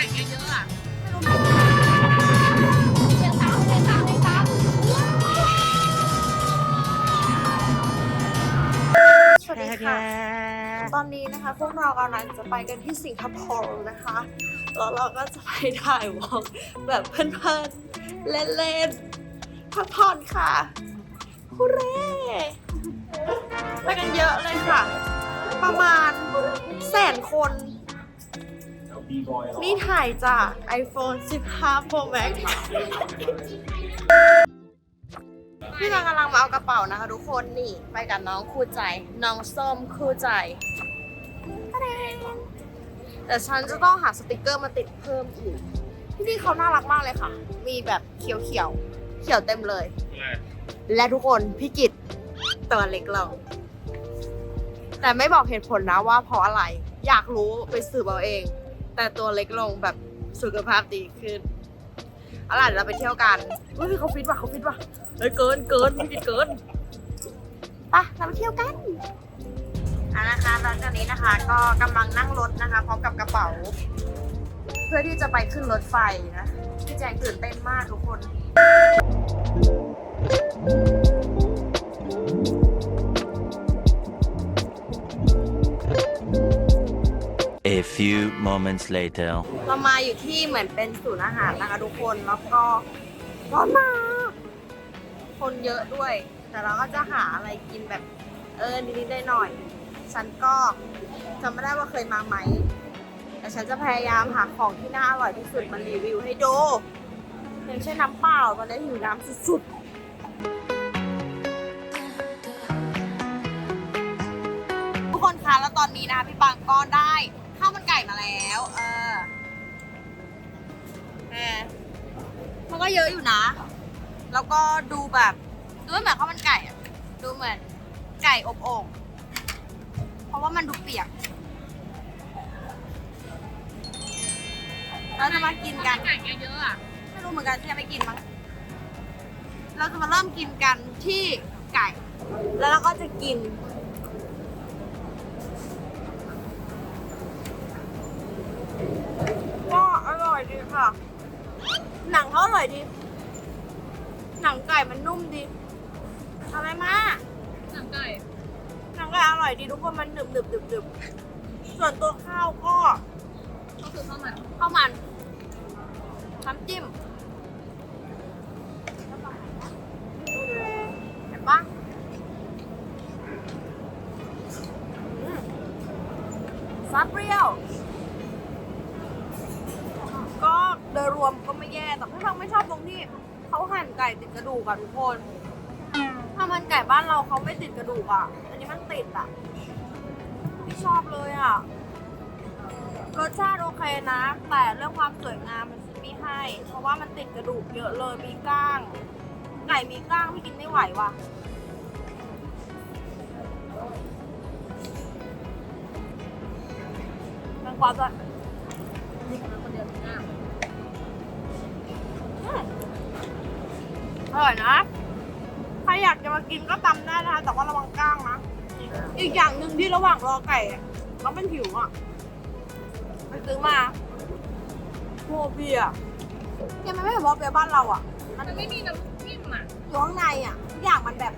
ก่เยอะๆอะสวัสดีค่ะ ตอนนี้นะคะ พวกเรากำลังจะไปกันที่สิงคโปร์นะคะ แล้วเราก็จะไปถ่ายวอล์กแบบเพลินๆ เล่นๆ พักผ่อนค่ะฮูเร่ไปกันเยอะเลยค่ะ ประมาณแสนคน นี่ถ่ายจาก iPhone 15 Pro Max พี่นางกำลังมาเอากระเป๋านะคะทุกคนนี่ไปกับน้องคู่ใจ น้องส้มคู่ใจตะแดงแต่ฉันจะต้องหาสติกเกอร์มาติดเพิ่มอีกที่นี่เขาน่ารักมากเลยค่ะ มีแบบเขียวเขียวๆเขียวเต็มเลย และทุกคนพี่กิตตัวเล็กลงแต่ไม่บอกเหตุผลนะว่าเพราะอะไร อยากรู้ไปสืบเอาเอง แต่ตัวเล็กลงแบบสุขภาพดีขึ้นเอาล่ะเดี๋ยวเราไปเที่ยวกันเฮ้ยเขาฟิตว่ะเขาฟิตว่ะเฮ้ยเกินเกินพี่กิตเกินไปเราไปเที่ยวกันอะนะคะตอนนี้นะคะก็กำลังนั่งรถนะคะพร้อมกับกระเป๋า เพื่อที่จะไปขึ้นรถไฟนะพี่แจงตื่นเต้นมากทุกคน A few moments later. เรามาอยู่ที่เหมือนเป็นศูนย์อาหารนะคะทุกคน แล้วก็ร้อนมาก คนเยอะด้วย แต่เราก็จะหาอะไรกินแบบเออนิดๆหน่อยๆฉันก็จำไม่ได้ว่าเคยมาไหม แต่ฉันจะพยายามหาของที่น่าอร่อยที่สุดมารีวิวให้ดูอย่างเช่นน้ำเปล่าตอนนี้หิวน้ำสุดๆ ทุกคนคะแล้วตอนนี้นะคะพี่บางก็ได้ มันไก่มาแล้ว เออแหมมันก็เยอะอยู่นะ แล้วก็ดูแบบดูไม่เหมือนข้าวมันไก่อะดูเหมือนไก่อบโอ่งเพราะว่ามันดูเปียกเราจะมากินกัน ไก่เยอะๆอะไม่รู้เหมือนกันที่จะไปกินมั้งเราจะมาเริ่มกินกันที่ไก่ แล้วเราก็จะกิน ก็อร่อยดี ค่ะ หนังเขาอร่อยดี หนังไก่มันนุ่มดีอะไรมาหนังไก่หนังไก่อร่อยดีทุกคนมันหนึบหนึบหนึบหนึบส่วนตัวข้าวก็ก็คือข้าวมันข้าวมันน้ำจิ้มเห็นปะอืมซอสเปรี้ยว ก็โดยรวมก็ไม่แย่ แต่พี่ฟังไม่ชอบตรงที่เขาหั่นไก่ ติดกระดูกอะทุกคนถ้ามันไก่บ้านเราเขาไม่ติดกระดูกอะอันนี้มันติดอะไม่ชอบเลยอะรสชาติโอเคนะ แต่เรื่องความสวยงามมันไม่ให้ เพราะว่ามันติดกระดูกเยอะเลยมีก้าง ไก่มีก้างพี่กินไม่ไหวว่ะแตงกว่าจะ อร่อยนะ ใครอยากจะมากินก็ตำได้นะคะ แต่ว่าระวังก้างนะ อีกอย่างหนึ่งที่ระหว่างรอไก่อะเราเป็นหิวอะไปซื้อมาโมเบียยังไม่เห็นวอเบียบ้านเราอะ มันไม่มีน้ำจิ้มอะอยู่ข้างในอะทุกอย่างมันแบบ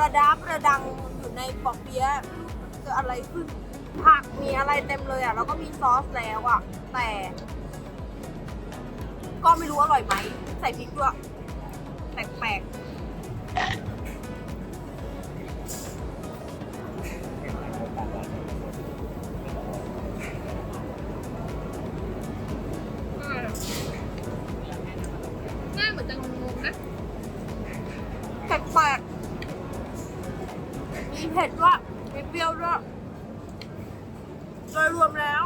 ระดับระดังอยู่ในปอกเปี๊ยะเกิดอะไรขึ้น ผักมีอะไรเต็มเลยอะ แล้วก็มีซอสแล้วอะ แต่ ก็ไม่รู้อร่อยไหม ใส่พริกด้วย แปลกๆหน้าเหมือนจะงงๆนะ แปลกๆมีเผ็ดด้วยมีเปรี้ยวด้วยโดยรวมแล้ว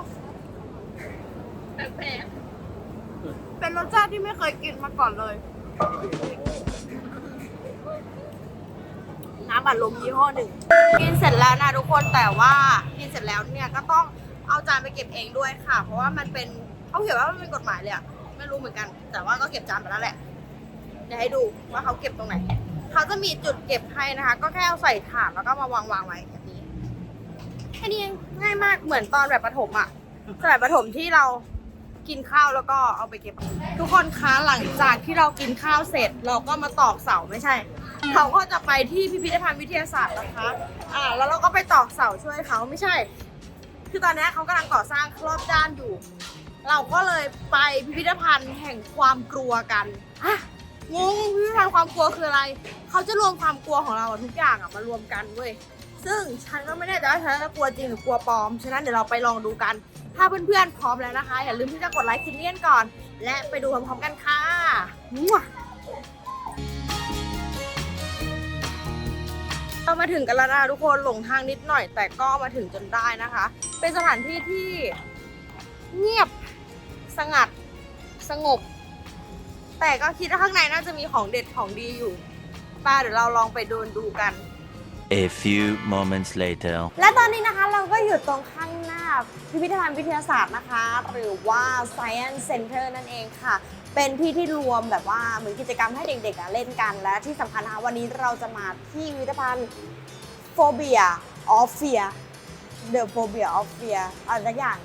แปลกเป็นรสชาติที่ไม่เคยกินมาก่อนเลย น้ำบัดลมยี่ห้อหนึ่งกินเสร็จแล้วนะทุกคนแต่ว่ากินเสร็จแล้วเนี่ยก็ต้องเอาจานไปเก็บเองด้วยค่ะ เพราะว่ามันเป็นเขาเขียนว่ามันเป็นกฎหมายเลยอะไม่รู้เหมือนกัน แต่ว่าก็เก็บจานไปแล้วแหละเดี๋ยวให้ดูว่าเขาเก็บตรงไหนเขาจะมีจุดเก็บให้นะคะ ก็แค่เอาใส่ถาดแล้วก็มาวางวางไว้แบบนี้แค่นี้งง่ายมากเหมือนตอนแบบประถมอะสมัยประถมที่เรากินข้าวแล้วก็เอาไปเก็บ ทุกคนคะหลังจากที่เรากินข้าวเสร็จ เราก็มาตอกเสาไม่ใช่ เขาก็จะไปที่พิพิธภัณฑ์วิทยาศาสตร์นะคะ อ่า แล้วเราก็ไปตอกเสาช่วยเขาไม่ใช่ คือตอนนี้เขากำลังก่อสร้างรอบด้านอยู่ เราก็เลยไปพิพิธภัณฑ์แห่งความกลัวกันฮะงงพิพิธภัณฑ์ความกลัวคืออะไร เขาจะรวมความกลัวของเราอะทุกอย่างอะมารวมกันเว้ย ซึ่งฉันก็ไม่แน่ใจว่าฉันจะกลัวจริงหรือกลัวปลอม ฉะนั้นเดี๋ยวเราไปลองดูกัน ถ้าเพื่อนๆพร้อมแล้วนะคะ อย่าลืมที่จะกดไลค์คลิปนี้ก่อน และไปดูพร้อมๆกันค่ะมั่ว เรามาถึงกันแล้วนะคะทุกคนหลงทางนิดหน่อย แต่ก็มาถึงจนได้นะคะ เป็นสถานที่ที่เงียบสงัดสงบ แต่ก็คิดว่าข้างในน่าจะมีของเด็ดของดีอยู่ป้าเดี๋ยวเราลองไปเดินดูกัน A few moments later. และตอนนี้นะคะเราก็อยู่ตรงข้างหน้าพิพิธภัณฑ์วิทยาศาสตร์นะคะ หรือว่า Science Center นั่นเองค่ะ เป็นที่ที่รวมแบบว่าเหมือนกิจกรรมให้เด็กๆอะเล่นกัน และที่สำคัญนะคะวันนี้เราจะมาที่พิพิธภัณฑ์ Phobia of Fear The Phobia of Fear อะไรสักอย่าง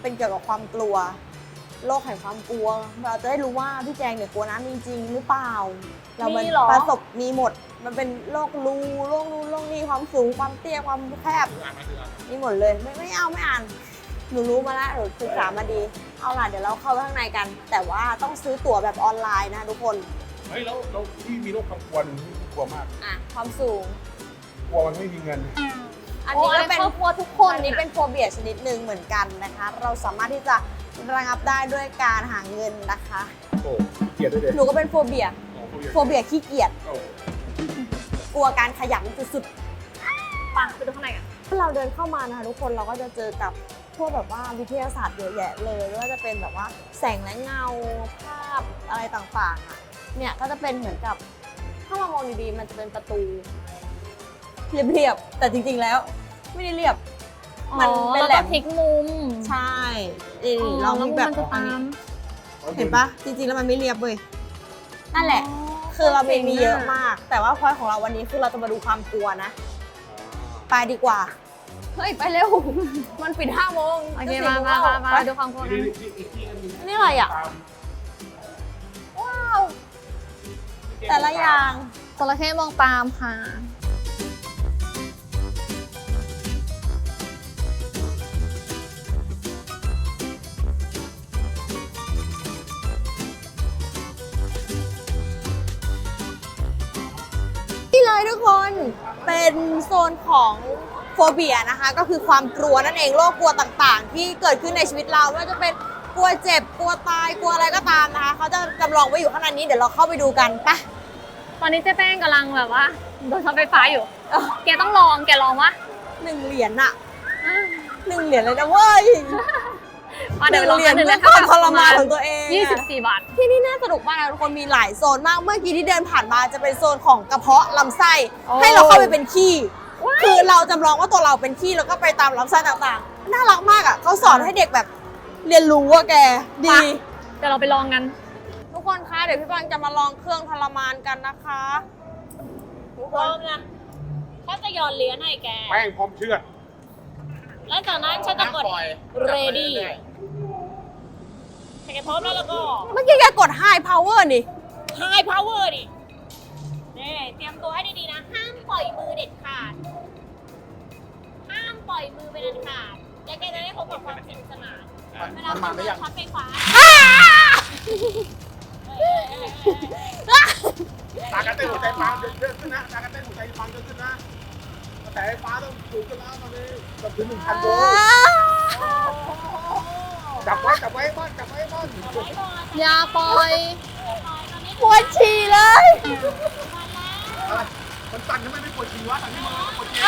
เป็นเกี่ยวกับความกลัว โลกแห่งความกลัว เราจะได้รู้ว่าพี่แจงเนี่ยกลัวน้ำจริงๆหรือเปล่า เรามันมีเหรอ ประสบมีหมด มันเป็นโรครูโรคนู้นโรคนี้ความสูงความเตี้ยความแคบมีหมดเลยไม่ไม่เอาไม่อ่าน หนูรู้มาแล้วหนูศึกษามาดี เอาล่ะเดี๋ยวเราเข้าไปข้างในกัน แต่ว่าต้องซื้อตั๋วแบบออนไลน์นะทุกคน เฮ้ยแล้วแล้วพี่มีโรคความกลัวหนึ่งที่กลัวมาก อะ ความสูง กลัวมันไม่มีเงิน อันนี้ก็โอ้เป็นครอบครัวทุกคอันนนี้เป็นโฟเบียชนิดหนึ่งเหมือนกันนะคะ เราสามารถที่จะระงับได้ด้วยการหาเงินนะคะ โอ้เกลียดด้วยเด็กหนูก็เป็นโฟเบีย โฟเบียขี้เกียจ โอ้กลัวการขยันสุดปังไปดูข้างในกันๆถ้าเราเดินเข้ามานะคะทุกคนเราก็จะเจอกับพ วกแบบว่าวิทยาศาสตร์เยอะแยะเลยไม่ว่าจะเป็นแบบว่าแสงและเงาภาพอะไรต่างๆอะเนี่ยก็จะเป็นเหมือนกับถ้ามามองดีๆมันจะเป็นประตูเรียบๆแต่จริงๆแล้ว ไม่ได้เรียบ มันเป็นแหลมพลิกมุมใช่นี่ลองมีแบบมันจะตามเห็นปะจริงๆแล้วมันไม่เรียบเว้ยนั่นแหละ คือเรามีมีเยอะมาก แต่ว่าพอยของเราวันนี้คือเราจะมาดูความกลัวนะ ไปดีกว่า เฮ้ย ไปเร็ว มันปิดห้าโมงโอเคจะมาสี่โงมาแล้วมาไปมาดูความกลัวนี่กันนี่นี่นี่อันนี้นี่อะไรอะตามว้าว แต่ละอย่างจระเข้มองตามค่ะนี่เลยทุกคน เป็นโซนของ โฟเบียนะคะ ก็คือความกลัวนั่นเองโรคกลัวต่างๆ ที่เกิดขึ้นในชีวิตเราไม่ว่าจะเป็นกลัวเจ็บกลัวตายกลัวอะไรก็ตามนะคะเขาจะจำลองไว้อยู่ข้างในนี้เดี๋ยวเราเข้าไปดูกันไปะตอนนี้เจ๊แป้งกำลังแบบว่าโดนช็อตไฟฟ้าอยู่ แกต้องลองแกลองวะหนึ่งเหรียญอะหนึ่งเหรียญเลยนะเว้ยมาเดี๋ยวลองหนึ่งเหรียญหนึ่งเพื่นะอความทรมานของตัวเองยี่สิบอะสี่บาท ที่นี่น่าสนุกมากนะทุกคนมีหลายโซนมาก เมื่อกี้ที่เดินผ่านมาจะเป็นโซนของกระเพาะลำไส้โอ้ให้เราเข้าไปเป็นขี้ คือเราจำลองว่าตัวเราเป็นขี้แล้วก็ไปตามลำไส้ต่างๆ น่ารักมากอะเขาสอนให้เด็กแบบเรียนรู้ว่าแกดีเดี๋ยวเราไปลองกัน ทุกคนคะเดี๋ยวพี่ปังจะมาลองเครื่องทรมานกันนะคะทุกคนฉันจะย้อนเหรียญให้แก แป้งพร้อมเชือดแล้วจากนั้นฉันจะกด ready แกพร้อมแล้วแล้วก็ เมื่อกี้แกกด high power นี่ high power ดิ นี่เตรียมตัวให้ดีๆนะ ห้ามปล่อยมือเด็ดขาด ห้ามปล่อยมือไปเด็ดขาดแล้วแกจะได้พบกับความสนุกสนานเวลาคุณโดนช็อตไฟฟ้าเอ้ยเอ้ยเอ้ยตากระเต้นหัวใจฟังเยอะขึ้นนะตากระเต้นหัวใจฟังเยอะขึ้นนะกระแสไฟฟ้าต้องสูงขึ้นแล้วตอนนี้เกับถึงหนึ่งพันโวลต์จับไว้จับไว้บ้านจับไว้บ้านอย่าปล่อยปวดฉี่เลย อะไรมันสั่นทำไมไม่ปวดฉี่วะสั่นที่มือปวดฉี่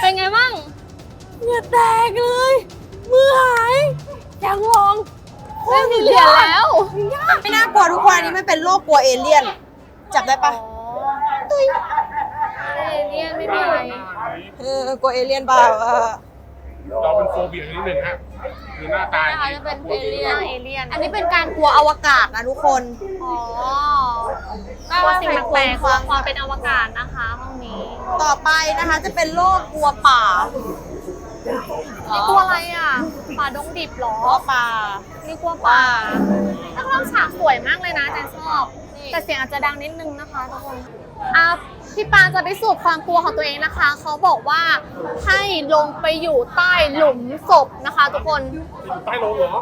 เป็นไงบ้างเหงื่อแตกเลยมือหายอยากลองไม่มีเหรียญแล้วไม่น่ากลัวทุกคนอันนี้ไม่เป็นโรคกลัวเอเลี่ยน จับได้ปะตุยเอเลี่ยนไม่มีอะไรเออกลัวเอเลี่ยนเปล่า เออเราเป็นโฟเบียนิดหนึ่งฮะคือหน้าตานะคะจะเป็นเอเลี่ยน เอเลี่ยนอันนี้เป็นการกลัวอวกาศนะทุกคน อ๋อน่ากลัวว่าสิ่งใครแปลกๆกลัวควความเป็นอวกาศนะคะห้องนี้ต่อไปนะคะจะเป็นโรคกลัวป่านี่ตัวอะไรอะ ป่าดงดิบเหรอกลัวป่า นี่กลัวป่านักร้องฉากสวยมากเลยนะแจนชอบแต่เสียงอาจจะดังนิดนึงนะคะทุกคน อะพี่ปางจะพิสูจน์ความกลัวของตัวเองนะคะ เขาบอกว่าให้ลงไปอยู่ใต้หลุมศพนะคะ ทุกคนใต้โลงเหรอ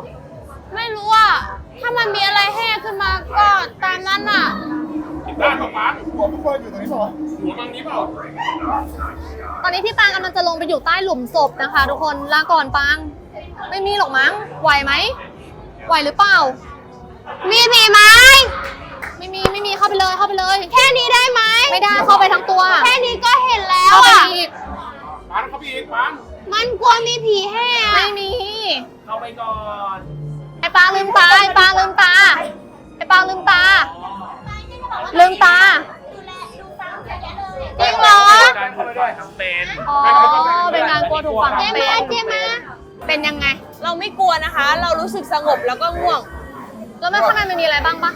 ไม่รู้อะถ้ามันมีอะไรแห้ขึ้นมาก็ตามนั้นอะได้ปะป๊าหัวพวกคนอยู่ตรงนี้เปล่าหัวตรงนี้เปล่าตอนนี้พี่ปางกำลังจะลงไปอยู่ใต้หลุมศพนะคะ ทุกคนลาก่อนปางไม่มีหรอกมั้งไหวไหมไหวหรือเปล่า มีผีไหม ไม่มีไม่มีเข้าไปเลยเข้าไปเลย แค่นี้ได้ไหมไม่ได้เข้าไปทั้งตัวแค่นี้ก็เห็นแล้วอะป๊าเข้าไปอีกป๊ามันกลัวมีผีแห่ไม่มีเข้าไปก่อนไอ้ปางลืมตาไอ้ปางลืมตาไอ้ปางลืมตา ลืมตา จริงเหรอ การเข้าไปด้วยทำเป็นอ๋อเป็นการกลัวถูกฝังเป็นเจ๊มาเป็นยังไง เราไม่กลัวนะคะ เรารู้สึกสงบแล้วก็ง่วง แล้วมันข้างในมันมีอะไรบ้างปะ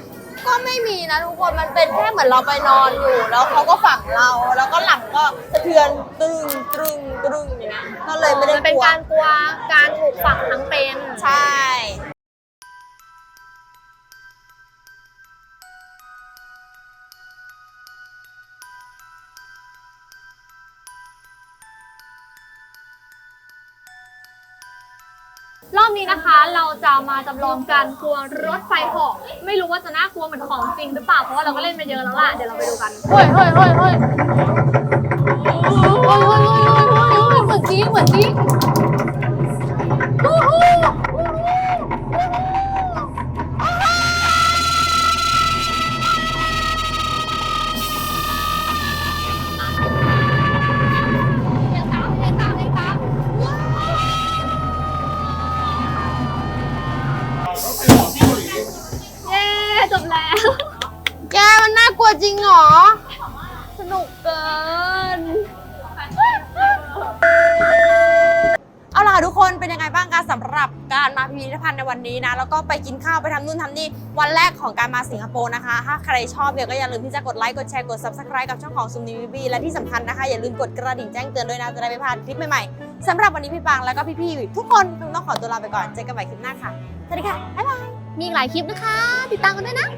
ก็ไม่มีนะทุกคนมันเป็นแค่เหมือนเราไปนอนอยู่ แล้วเขาก็ฝังเราแล้วก็หลังก็สะเทือนตึงตรึงตรึงอย่างเงี้ยก็เลยไม่ได้มันเป็นกลัวการกลัวการถูกฝังทั้งเป็น ใช่ รอบนี้นะคะเราจะมาจำลองการกลัวรถไฟเหาะไม่รู้ว่าจะน่ากลัวเหมือนของจริงหรือเปล่าเพราะว่าเราก็เล่นมาเยอะแล้วล่ะเดี๋ยวเราไปดูกันเฮ้ยเฮ้ยเฮ้ยเฮ้ยเฮ้ยเฮ้ยโอ้ยโอ้ยเหมือนจริงเหมือนจริง นยังไงบ้างคะสำหรับการมาพิพิธภัณฑ์ในวันนี้นะ แล้วก็ไปกินข้าวไปทำนู่นทำนี่วันแรกของการมาสิงคโปร์นะคะ ถ้าใครชอบเนี่ยก็อย่าลืมที่จะกดไลค์กดแชร์กด subscribe กับช่องของซุมนีวีบีและที่สำคัญนะคะ อย่าลืมกดกระดิ่งแจ้งเตือนด้วยนะจะได้ไม่พลาดคลิปใหม่ๆสำหรับวันนี้พี่ปังแล้วก็พี่ๆทุกคนคงต้องขอตัวลาไปก่อนเจอกันใหม่คลิปหน้าค่ะสวัสดีค่ะบ๊ายบายมีอีกหลายคลิปนะคะ ติดตามกันด้วยนะ